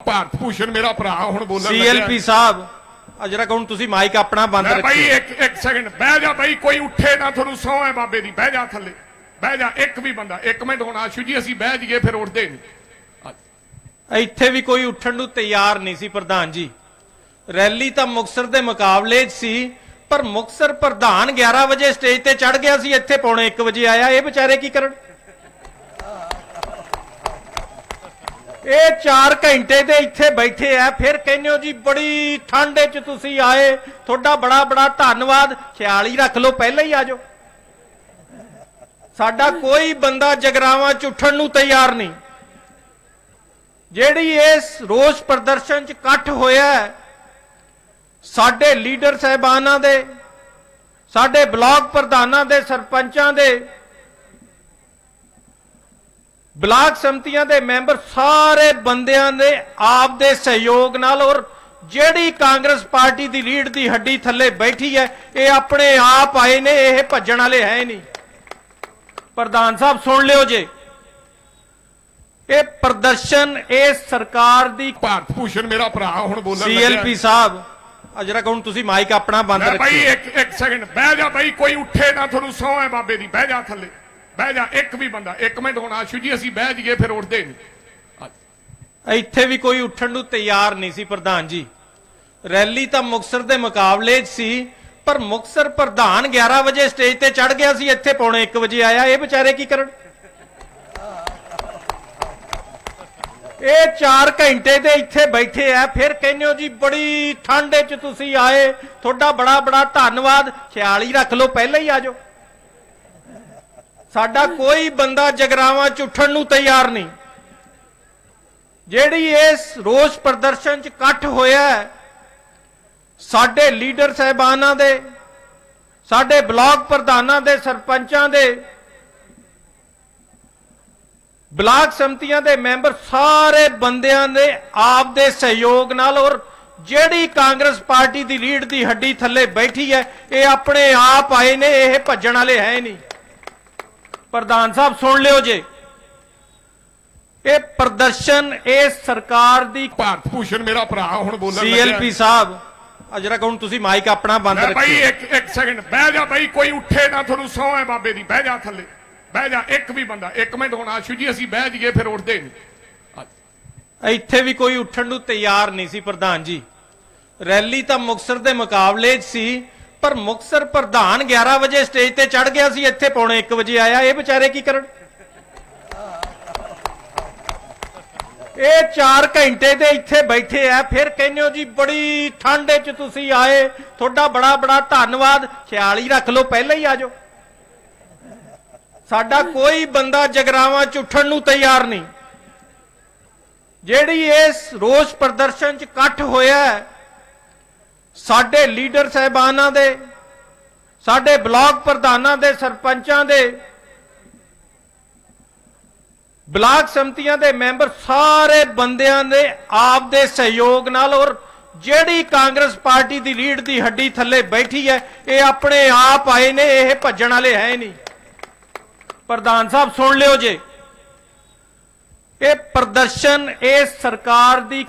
ਭਾਰਤ ਭੂਸ਼ਣ ਮੇਰਾ ਭਰਾ ਹੁਣ ਬੋਲਣ ਸੀਐਲਪੀ ਸਾਹਿਬ ਆ ਜਰਾ ਹੁਣ ਤੁਸੀਂ ਮਾਈਕ ਆਪਣਾ ਬੰਦ ਬਾਈ ਰੱਖਿਓ ਇੱਕ ਇੱਕ ਸੈਕਿੰਡ ਬਹਿ ਜਾ ਬਾਈ ਕੋਈ ਉੱਠੇ ਨਾ ਤੁਹਾਨੂੰ ਸਹੁੰ ਹੈ ਬਾਬੇ ਦੀ ਬਹਿ ਜਾ ਥੱਲੇ। ਬਹਿ ਜਾ ਇੱਕ ਵੀ ਬੰਦਾ ਇੱਕ ਮਿੰਟ ਹੁਣ ਆਸ਼ੂ ਜੀ ਅਸੀਂ ਬਹਿ ਜਾਈਏ ਫਿਰ ਉੱਠਦੇ ਨਹੀਂ ਇੱਥੇ ਵੀ ਕੋਈ ਉੱਠਣ ਨੂੰ ਤਿਆਰ ਨਹੀਂ ਸੀ ਪ੍ਰਧਾਨ ਜੀ। ਰੈਲੀ ਤਾਂ ਮੁਕਸਰ ਦੇ ਮੁਕਾਬਲੇ 'ਚ ਸੀ ਪਰ ਮੁਕਸਰ ਪ੍ਰਧਾਨ 11 ਵਜੇ ਸਟੇਜ ਤੇ ਚੜ ਗਿਆ ਸੀ ਇੱਥੇ ਪੌਣੇ 1 ਵਜੇ ਆਇਆ ਇਹ ਵਿਚਾਰੇ ਕੀ ਕਰਨ? ਇਹ 4 ਘੰਟੇ ਦੇ ਇੱਥੇ ਬੈਠੇ ਆ, ਫਿਰ ਕਹਿੰਦੇ ਹੋ ਜੀ ਬੜੀ ਠੰਡ 'ਚ ਤੁਸੀਂ ਆਏ, ਤੁਹਾਡਾ ਬੜਾ ਬੜਾ ਧੰਨਵਾਦ। ਖਿਆਲ ਹੀ ਰੱਖ ਲਓ, ਪਹਿਲਾਂ ਹੀ ਆ ਜਾਓ। ਸਾਡਾ ਕੋਈ ਬੰਦਾ ਜਗਰਾਵਾਂ 'ਚ ਉੱਠਣ ਨੂੰ ਤਿਆਰ ਨਹੀਂ। ਜਿਹੜੀ ਇਸ ਰੋਸ ਪ੍ਰਦਰਸ਼ਨ 'ਚ ਇਕੱਠ ਹੋਇਆ ਸਾਡੇ ਲੀਡਰ ਸਹਿਬਾਨਾਂ ਦੇ, ਸਾਡੇ ਬਲਾਕ ਪ੍ਰਧਾਨਾਂ ਦੇ, ਸਰਪੰਚਾਂ ਦੇ ਬਲਾਕ ਸਮਤੀਆਂ ਦੇ ਮੈਂਬਰ ਸਾਰੇ ਬੰਦਿਆਂ ਦੇ ਆਪ ਦੇ ਸਹਿਯੋਗ ਨਾਲ ਔਰ ਜਿਹੜੀ ਕਾਂਗਰਸ ਪਾਰਟੀ ਦੀ ਲੀਡ ਦੀ ਹੱਡੀ ਥੱਲੇ ਬੈਠੀ ਹੈ ਇਹ ਆਪਣੇ ਆਪ ਆਏ ਨੇ ਇਹ ਭੱਜਣ ਵਾਲੇ ਹੈ ਨਹੀਂ। ਪ੍ਰਧਾਨ ਸਾਹਿਬ ਸੁਣ ਲਿਓ ਜੇ। ਇਹ ਪ੍ਰਦਰਸ਼ਨ ਇਸ ਸਰਕਾਰ ਦੀ ਭਾਰਤ ਭੂਸ਼ਣ ਮੇਰਾ ਭਰਾ ਹੁਣ ਬੋਲਣ ਸੀਐਲਪੀ ਸਾਹਿਬ ਆ ਜਰਾ ਹੁਣ ਤੁਸੀਂ ਮਾਈਕ ਆਪਣਾ ਬੰਦ ਬਾਈ ਰੱਖਿਓ। ਇੱਕ ਇੱਕ ਸੈਕਿੰਡ ਬਹਿ ਜਾ ਬਾਈ ਕੋਈ ਉੱਠੇ ਨਾ ਤੁਹਾਨੂੰ ਸਹੁੰ ਹੈ ਬਾਬੇ ਦੀ ਬਹਿ ਜਾ ਥੱਲੇ। ਬਹਿ ਜਾ, ਇੱਕ ਵੀ ਬੰਦਾ, ਇੱਕ ਮਿੰਟ ਹੁਣ ਆਸ਼ੂ ਜੀ, ਅਸੀਂ ਬਹਿ ਜਾਈਏ, ਫਿਰ ਉੱਠਦੇ ਨਹੀਂ ਇੱਥੇ ਵੀ ਕੋਈ ਉੱਠਣ ਨੂੰ ਤਿਆਰ ਨਹੀਂ ਸੀ ਪ੍ਰਧਾਨ ਜੀ। ਰੈਲੀ ਤਾਂ ਮੁਕਸਰ ਦੇ ਮੁਕਾਬਲੇ 'ਚ ਸੀ, ਪਰ ਮੁਕਸਰ ਪ੍ਰਧਾਨ 11 ਵਜੇ ਸਟੇਜ ਤੇ ਚੜ ਗਿਆ ਸੀ, ਇੱਥੇ ਪੌਣੇ 1 ਵਜੇ ਆਇਆ, ਇਹ ਵਿਚਾਰੇ ਕੀ ਕਰਨ? ਇਹ 4 ਘੰਟੇ ਤੇ ਇੱਥੇ ਬੈਠੇ ਆ, ਫਿਰ ਕਹਿੰਦੇ ਹੋ ਜੀ, ਬੜੀ ਠੰਡ 'ਚ ਤੁਸੀਂ ਆਏ, ਤੁਹਾਡਾ ਬੜਾ ਬੜਾ ਧੰਨਵਾਦ, ਖਿਆਲ ਹੀ ਰੱਖ ਲਓ, ਪਹਿਲਾਂ ਹੀ ਆ ਜਾਓ। ਸਾਡਾ ਕੋਈ ਬੰਦਾ ਜਗਰਾਵਾਂ 'ਚ ਉੱਠਣ ਨੂੰ ਤਿਆਰ ਨਹੀਂ। ਜਿਹੜੀ ਇਸ ਰੋਸ ਪ੍ਰਦਰਸ਼ਨ 'ਚ ਇਕੱਠ ਹੋਇਆ ਸਾਡੇ ਲੀਡਰ ਸਹਿਬਾਨਾਂ ਦੇ, ਸਾਡੇ ਬਲਾਕ ਪ੍ਰਧਾਨਾਂ ਦੇ, ਸਰਪੰਚਾਂ ਦੇ, ਬਲਾਕ ਸਮਤੀਆਂ ਦੇ ਮੈਂਬਰ ਸਾਰੇ ਬੰਦਿਆਂ ਦੇ ਆਪ ਦੇ ਸਹਿਯੋਗ ਨਾਲ ਔਰ ਜਿਹੜੀ ਕਾਂਗਰਸ ਪਾਰਟੀ ਦੀ ਲੀਡ ਦੀ ਹੱਡੀ ਥੱਲੇ ਬੈਠੀ ਹੈ, ਇਹ ਆਪਣੇ ਆਪ ਆਏ ਨੇ, ਇਹ ਭੱਜਣ ਵਾਲੇ ਹੈ ਨਹੀਂ। ਪ੍ਰਧਾਨ ਸਾਹਿਬ ਸੁਣ ਲਿਓ ਜੇ। ਇਹ ਪ੍ਰਦਰਸ਼ਨ ਇਸ ਸਰਕਾਰ ਦੀ ਭਾਰਤ ਭੂਸ਼ਣ ਮੇਰਾ ਭਰਾ ਹੁਣ ਬੋਲਣ ਸੀਐਲਪੀ ਸਾਹਿਬ ਆ ਜਰਾ ਹੁਣ ਤੁਸੀਂ ਮਾਈਕ ਆਪਣਾ ਬੰਦ ਰੱਖਿਓ। ਇੱਕ ਇੱਕ ਸੈਕਿੰਡ ਬਹਿ ਜਾ ਬਾਈ ਕੋਈ ਉੱਠੇ ਨਾ ਤੁਹਾਨੂੰ ਸਹੁੰ ਹੈ ਬਾਬੇ ਦੀ ਬਹਿ ਜਾ ਥੱਲੇ। ਬਹਿ ਜਾ ਇੱਕ ਵੀ ਬੰਦਾ ਇੱਕ ਮਿੰਟ ਹੁਣ ਆਸ਼ੂ ਜੀ ਅਸੀਂ ਬਹਿ ਜਾਈਏ ਫਿਰ ਉੱਠਦੇ ਨਹੀਂ ਇੱਥੇ ਵੀ ਕੋਈ ਉੱਠਣ ਨੂੰ ਤਿਆਰ ਨਹੀਂ ਸੀ ਪ੍ਰਧਾਨ ਜੀ। ਰੈਲੀ ਤਾਂ ਮੁਕਸਰ ਦੇ ਮੁਕਾਬਲੇ 'ਚ ਸੀ ਪਰ ਮੁਕਸਰ ਪ੍ਰਧਾਨ 11 ਵਜੇ ਸਟੇਜ ਤੇ ਚੜ ਗਿਆ ਸੀ, ਇੱਥੇ ਪੌਣੇ 1 ਵਜੇ ਆਇਆ। ਇਹ ਵਿਚਾਰੇ ਕੀ ਕਰਨ? ਇਹ 4 ਘੰਟੇ ਦੇ ਇੱਥੇ ਬੈਠੇ ਆ। ਫਿਰ ਕਹਿੰਦੇ ਹੋ ਜੀ, ਬੜੀ ਠੰਡ 'ਚ ਤੁਸੀਂ ਆਏ। ਤੁਹਾਡਾ ਬੜਾ ਬੜਾ ਧੰਨਵਾਦ। ਖਿਆਲ ਹੀ ਰੱਖ ਲਓ, ਪਹਿਲਾਂ ਹੀ ਆਜੋ ਸਾਡਾ ਕੋਈ ਬੰਦਾ ਜਗਰਾਵਾਂ 'ਚ ਉੱਠਣ ਨੂੰ ਤਿਆਰ ਨਹੀਂ। ਜਿਹੜੀ ਇਸ ਰੋਸ ਪ੍ਰਦਰਸ਼ਨ 'ਚ ਇਕੱਠ ਹੋਇਆ ਸਾਡੇ ਲੀਡਰ ਸਹਿਬਾਨਾਂ ਦੇ, ਸਾਡੇ ਬਲਾਕ ਪ੍ਰਧਾਨਾਂ ਦੇ, ਸਰਪੰਚਾਂ ਦੇ, ਬਲਾਕ ਸਮਤੀਆਂ ਦੇ ਮੈਂਬਰ ਸਾਰੇ ਬੰਦਿਆਂ ਦੇ ਆਪ ਦੇ ਸਹਿਯੋਗ ਨਾਲ ਔਰ ਜਿਹੜੀ ਕਾਂਗਰਸ ਪਾਰਟੀ ਦੀ ਲੀਡ ਦੀ ਹੱਡੀ ਥੱਲੇ ਬੈਠੀ ਹੈ, ਇਹ ਆਪਣੇ ਆਪ ਆਏ ਨੇ, ਇਹ ਭੱਜਣ ਵਾਲੇ ਹੈ ਨਹੀਂ। ਪ੍ਰਧਾਨ ਸਾਹਿਬ ਸੁਣ ਲਿਓ ਜੇ। ਇਹ ਪ੍ਰਦਰਸ਼ਨ, ਇਹ ਸਰਕਾਰ ਦੀ